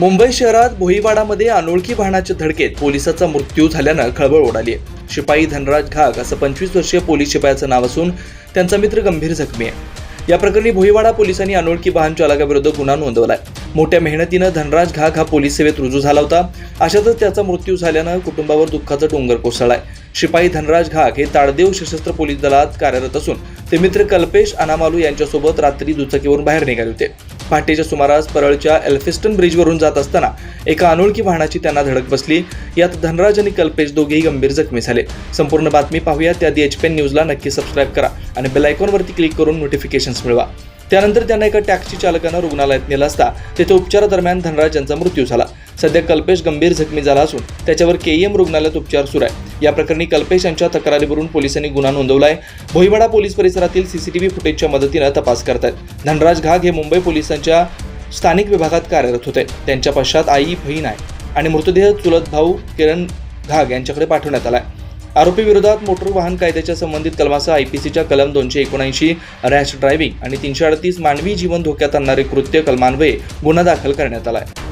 मुंबई शहरात भोईवाडामध्ये अनोळखी वाहनाच्या धडकेत पोलिसाचा मृत्यू झाल्यानं खळबळ उडाली आहे शिपाई धनराज घाग असं पंचवीस वर्षीय पोलीस शिपायाचं नाव असून त्यांचा मित्र गंभीर जखमी आहे. या प्रकरणी भोईवाडा पोलिसांनी अनोळखी वाहन चालकाविरुद्ध गुन्हा नोंदवलाय. मोठ्या मेहनतीनं धनराज घाग हा पोलीस सेवेत रुजू झाला होता. अशातच त्याचा मृत्यू झाल्यानं कुटुंबावर दुःखाचा डोंगर कोसळलाय. शिपाई धनराज घाग हे ताडदेव सशस्त्र पोलीस दलात कार्यरत असून ते मित्र कल्पेश अनामालू यांच्यासोबत रात्री दुचाकीवरून बाहेर निघाले होते. पहाटेच्या सुमारास परळच्या एल्फिस्टन ब्रिजवरून जात असताना एका अनोळखी वाहनाची त्यांना धडक बसली. यात धनराज आणि कल्पेश दोघेही गंभीर जखमी झाले. संपूर्ण बातमी पाहूया त्याआधी एच पेन न्यूजला नक्की सबस्क्राईब करा आणि बेल आयकॉनवरती क्लिक करून नोटिफिकेशन्स मिळवा. त्यानंतर त्यांना एका टॅक्सी चालकानं रुग्णालयात नेलं असता. तेथे उपचारादरम्यान धनराज यांचा मृत्यू झाला. सध्या कल्पेश गंभीर जखमी झाला असून त्याच्यावर केईएम रुग्णालयात उपचार सुरू आहे. या प्रकरणी कल्पेश यांच्या तक्रारीवरून पोलिसांनी गुन्हा नोंदवला आहे भोईवाडा पोलीस परिसरातील सीसीटीव्ही फुटेजच्या मदतीनं तपास करतात धनराज घाग हे मुंबई पोलिसांच्या स्थानिक विभागात कार्यरत होते. त्यांच्या पश्चात आई बहीण आहे आणि मृतदेह चुलत भाऊ किरण घाग यांच्याकडे पाठवण्यात आलाय. आरोपी विरोधात मोटर वाहन कायद्याच्या संबंधित कलमासह सीच्या कलम दोनशे एकोणऐंशी रॅश ड्रायव्हिंग आणि तीनशे अडतीस मानवी जीवन धोक्यात आणणारे कृत्य कलमान्वये गुन्हा दाखल करण्यात आला आहे